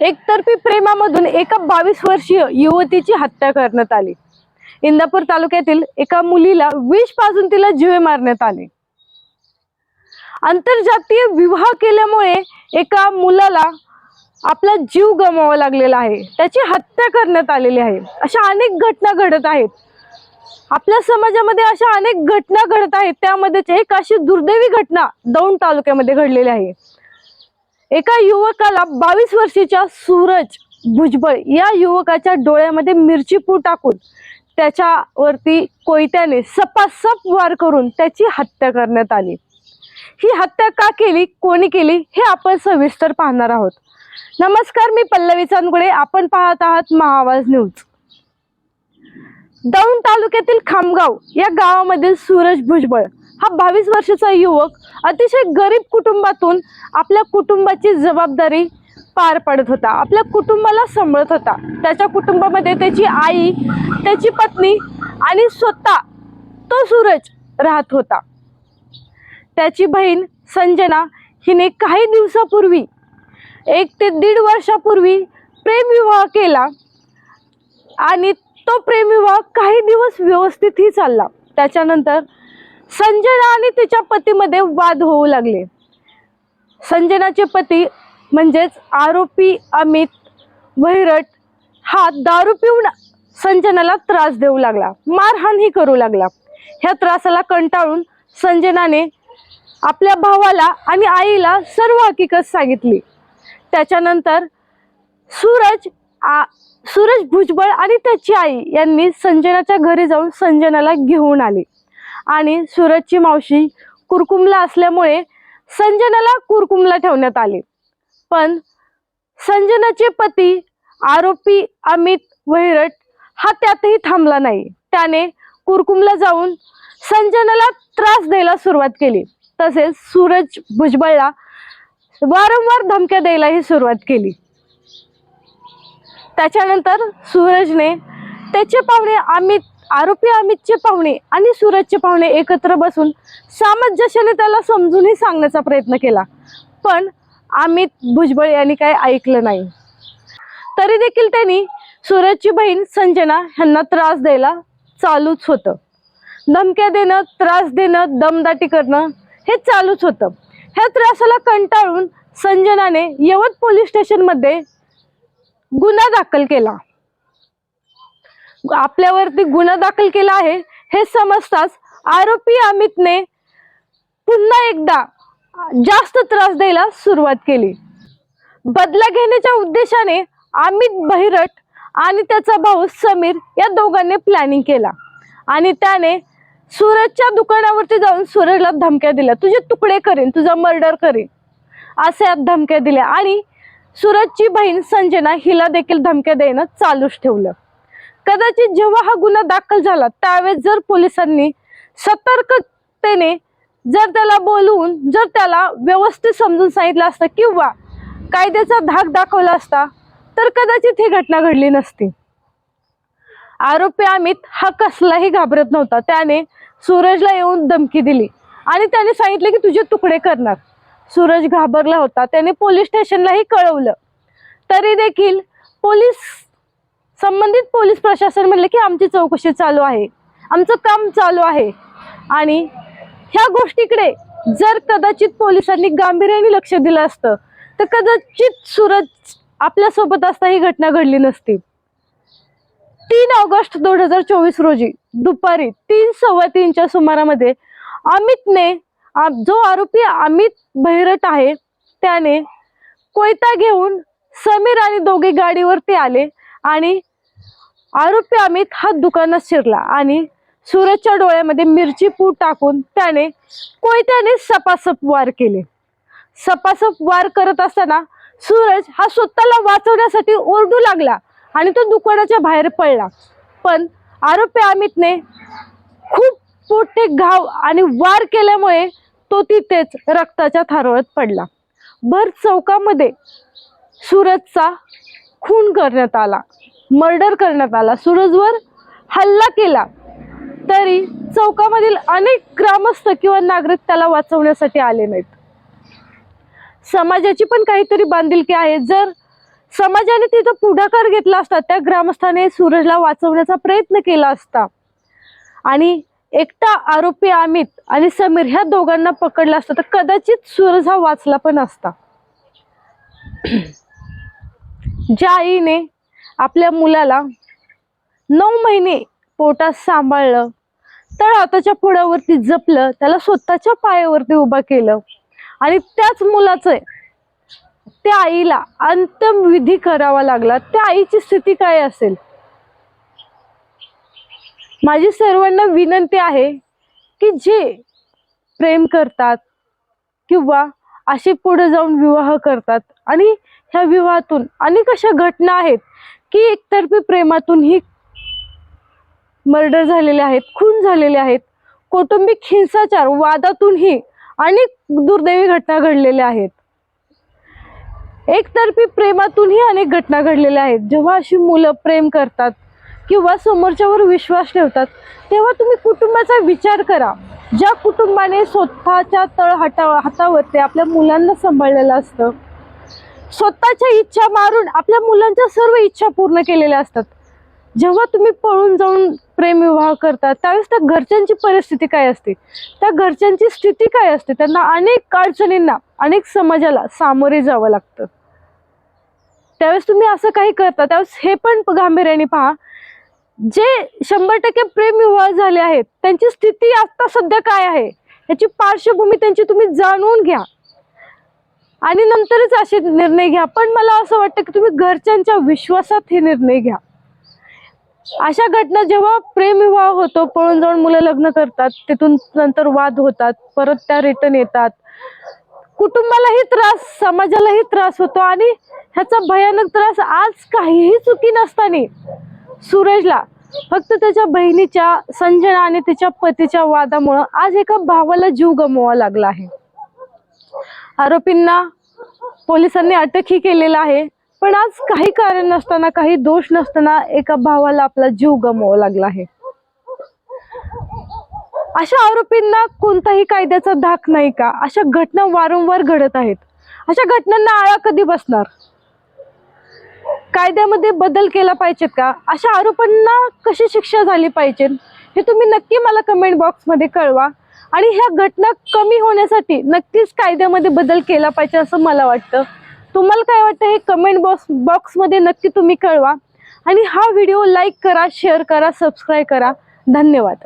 एकतर्फी प्रेमामधून एका बावीस वर्षीय युवतीची हत्या करण्यात आली. इंदापूर तालुक्यातील एका मुलीला विष पाजून तिला जीवे मारण्यात आले. आंतरजातीय विवाह केल्यामुळे एका मुलाला आपला जीव गमावा लागलेला आहे. त्याची हत्या करण्यात आलेली आहे. अशा अनेक घटना घडत आहेत. आपल्या समाजामध्ये अशा अनेक घटना घडत आहेत. त्यामध्येच एक अशी दुर्दैवी घटना दौंड तालुक्यामध्ये घडलेली आहे. एका युवकाला बावीस वर्षीच्या सूरज भुजबळ या युवकाच्या डोळ्यामध्ये मिरचीपू टाकून त्याच्यावरती कोयत्याने सपासप वार करून त्याची हत्या करण्यात आली. ही हत्या का केली कोणी केली हे आपण सविस्तर पाहणार आहोत. नमस्कार मी पल्लवी चांदगुडे. आपण पाहत आहात महाआवाज न्यूज. दौंड तालुक्यातील खामगाव या गावामधील सूरज भुजबळ हा बावीस वर्षाचा युवक अतिशय गरीब कुटुंबातून आपल्या कुटुंबाची जबाबदारी पार पडत होता. आपल्या कुटुंबाला सांभाळत होता. त्याच्या कुटुंबामध्ये त्याची आई त्याची पत्नी आणि स्वतः तो सूरज राहत होता. त्याची बहीण संजना हिने काही दिवसापूर्वी एक ते दीड वर्षापूर्वी प्रेमविवाह केला आणि तो प्रेमविवाह काही दिवस व्यवस्थितही चालला. त्याच्यानंतर संजना आणि तिच्या पतीमध्ये वाद होऊ लागले. संजनाचे पती म्हणजेच आरोपी अमित भैरट हा दारू पिऊन संजनाला त्रास देऊ लागला. मारहाणही करू लागला. ह्या त्रासाला कंटाळून संजनाने आपल्या भावाला आणि आईला सर्व हकीकत सांगितली. त्याच्यानंतर सूरज आ सूरज भुजबळ आणि त्याची आई यांनी संजनाच्या घरी जाऊन संजनाला घेऊन आले. आणि सूरजची मावशी कुरकुमला असल्यामुळे संजनाला कुरकुमला ठेवण्यात आले. पण संजनाचे पती आरोपी अमित वैरट हा त्यातही थांबला नाही. त्याने कुरकुमला जाऊन संजनाला त्रास द्यायला सुरुवात केली. तसेच सूरज भुजबळला वारंवार धमक्या द्यायलाही सुरुवात केली. त्याच्यानंतर सूरजने त्याचे पाहुणे अमित आरोपी अमितचे पाहुणे आणि सूरजचे पाहुणे एकत्र बसून सामंजस्याने त्याला समजूनही सांगण्याचा प्रयत्न केला. पण अमित भुजबळ यांनी काही ऐकलं नाही. तरी देखील त्यांनी सूरजची बहीण संजना यांना त्रास द्यायला चालूच होतं. धमक्या देणं त्रास देणं दमदाटी करणं हे चालूच होतं. ह्या त्रासाला कंटाळून संजनाने यवत पोलीस स्टेशनमध्ये गुन्हा दाखल केला. आपल्यावरती गुन्हा दाखल केला आहे हे समजताच आरोपी अमितने पुन्हा एकदा जास्त त्रास द्यायला सुरुवात केली. बदला घेण्याच्या उद्देशाने अमित बहिरट आणि त्याचा भाऊ समीर या दोघांनी प्लॅनिंग केला आणि त्याने सूरजच्या दुकानावरती जाऊन सूरजला धमक्या दिल्या तुझे तुकडे करेन तुझा मर्डर करेन यात धमक्या दिल्या आणि सूरजची बहीण संजना हिला देखील धमक्या देणं चालूच ठेवलं. कदाचित जेव्हा हा गुन्हा दाखल झाला त्यावेळेस जर पोलिसांनी सतर्कतेने जर त्याला बोलवून जर त्याला व्यवस्थित समजून सांगितलं असतं किंवा कायद्याचा धाक दाखवला असता तर कदाचित ही घटना घडली नसती. आरोपी अमित हा कसलाही घाबरत नव्हता. त्याने सूरजला येऊन धमकी दिली आणि त्याने सांगितले की तुझे तुकडे करणार. सूरज घाबरला होता. त्याने पोलीस स्टेशनलाही कळवलं. तरी देखील पोलीस संबंधित पोलीस प्रशासन म्हणले की आमची चौकशी चालू आहे. आमचं काम चालू आहे. आणि ह्या गोष्टीकडे जर कदाचित पोलिसांनी गांभीर्याने लक्ष दिलं असतं तर कदाचित सूरज आपल्यासोबत असता ही घटना घडली नसती. तीन ऑगस्ट दोन हजार चोवीस रोजी दुपारी तीन सव्वा तीनच्या सुमारामध्ये अमितने जो आरोपी अमित भैरट आहे त्याने कोयता घेऊन समीर आणि दोघे गाडीवरती आले आणि आरोपी अमित हा दुकानात शिरला आणि सूरजच्या डोळ्यामध्ये मिरची पूड टाकून त्याने कोयत्याने सपासप वार केले. सपासप वार करत असताना सूरज हा स्वतःला वाचवण्यासाठी ओरडू लागला आणि तो दुकानाच्या बाहेर पडला. पण आरोपी अमितने खूप मोठे घाव आणि वार केल्यामुळे तो तिथेच रक्ताच्या थारोळ्यात पडला. भर चौकामध्ये सूरजचा खून करण्यात आला. मर्डर करण्यात आला. सूरजवर हल्ला केला. तरी चौकामधील अनेक ग्रामस्थ किंवा नागरिक त्याला वाचवण्यासाठी आले नाहीत. समाजाची पण काहीतरी बांधिलकी आहे. जर समाजाने तिथं पुढाकार घेतला असता त्या ग्रामस्थाने सूरजला वाचवण्याचा प्रयत्न केला असता आणि एकटा आरोपी अमित आणि समीर ह्या दोघांना पकडला असता तर कदाचित सूरज हा वाचला पण असता. ज्या आईने आपल्या मुलाला नऊ महिने पोटात सांभाळलं तर हाताच्या पुढ्यावरती जपलं त्याला स्वतःच्या पायावरती उभा केलं. आणि त्याच मुलाचं त्या आईला अंतिम विधी करावा लागला. त्या आईची स्थिती काय असेल? माझी सर्वांना विनंती आहे की जे प्रेम करतात किंवा असे पुढे जाऊन विवाह करतात आणि ह्या विवाहातून अनेक अशा घटना आहेत की एकतर्फी प्रेमातूनही मर्डर झालेले आहेत खून झालेले आहेत. कौटुंबिक हिंसाचार वादातूनही अनेक दुर्दैवी घटना घडलेल्या आहेत. एकतर्फी प्रेमातूनही अनेक घटना घडलेल्या आहेत. जेव्हा अशी मुलं प्रेम करतात किंवा समोरच्यावर विश्वास ठेवतात तेव्हा तुम्ही कुटुंबाचा विचार करा. ज्या कुटुंबाने स्वतःच्या तळ हाता हातावरती आपल्या मुलांना सांभाळलेलं असतं स्वतःच्या इच्छा मारून आपल्या मुलांच्या सर्व इच्छा पूर्ण केलेल्या असतात. जेव्हा तुम्ही पळून जाऊन प्रेमविवाह करता त्यावेळेस त्या घरच्यांची परिस्थिती काय असते? त्या घरच्यांची स्थिती काय असते? त्यांना अनेक अडचणींना अनेक समाजाला सामोरे जावं लागतं. त्यावेळेस तुम्ही असं काही करता त्यावेळेस हे पण गांभीर्याने पहा. जे शंभर टक्के प्रेमविवाह झाले आहेत त्यांची स्थिती आता सध्या काय आहे? याची पार्श्वभूमी त्यांची तुम्ही जाणून घ्या. आणि नंतरच असे निर्णय घ्या. पण मला असं वाटतं की तुम्ही घरच्यांच्या विश्वासात हे निर्णय घ्या. अशा घटना जेव्हा प्रेमविवाह होतो पळून जाऊन मुलं लग्न करतात तिथून नंतर वाद होतात परत त्या रिटर्न येतात. कुटुंबालाही त्रास समाजालाही त्रास होतो आणि ह्याचा भयानक त्रास आज काहीही चुकी नसताना सूरजला फक्त त्याच्या बहिणीच्या संजना आणि तिच्या पतीच्या वादामुळं आज एका भावाला जीव गमवावा लागला आहे. आरोपींना पोलिसांनी अटकही केलेला आहे. पण आज काही कारण नसताना काही दोष नसताना एका भावाला आपला जीव गमवावा लागला आहे. अशा आरोपींना कोणताही कायद्याचा धाक नाही का? अशा घटना वारंवार घडत आहेत. अशा घटनांना आळा कधी बसणार? कायद्यामध्ये बदल केला पाहिजेत का? अशा आरोपांना कशी शिक्षा झाली पाहिजे? हे तुम्ही नक्की मला कमेंट बॉक्समध्ये कळवा. आणि ह्या घटना कमी होण्यासाठी नक्कीच कायद्यामध्ये बदल केला पाहिजे असं मला वाटतं. तुम्हाला काय वाटतं हे कमेंट बॉक्स बॉक्समध्ये नक्की तुम्ही कळवा. आणि हा व्हिडिओ लाईक करा शेअर करा सबस्क्राईब करा. धन्यवाद.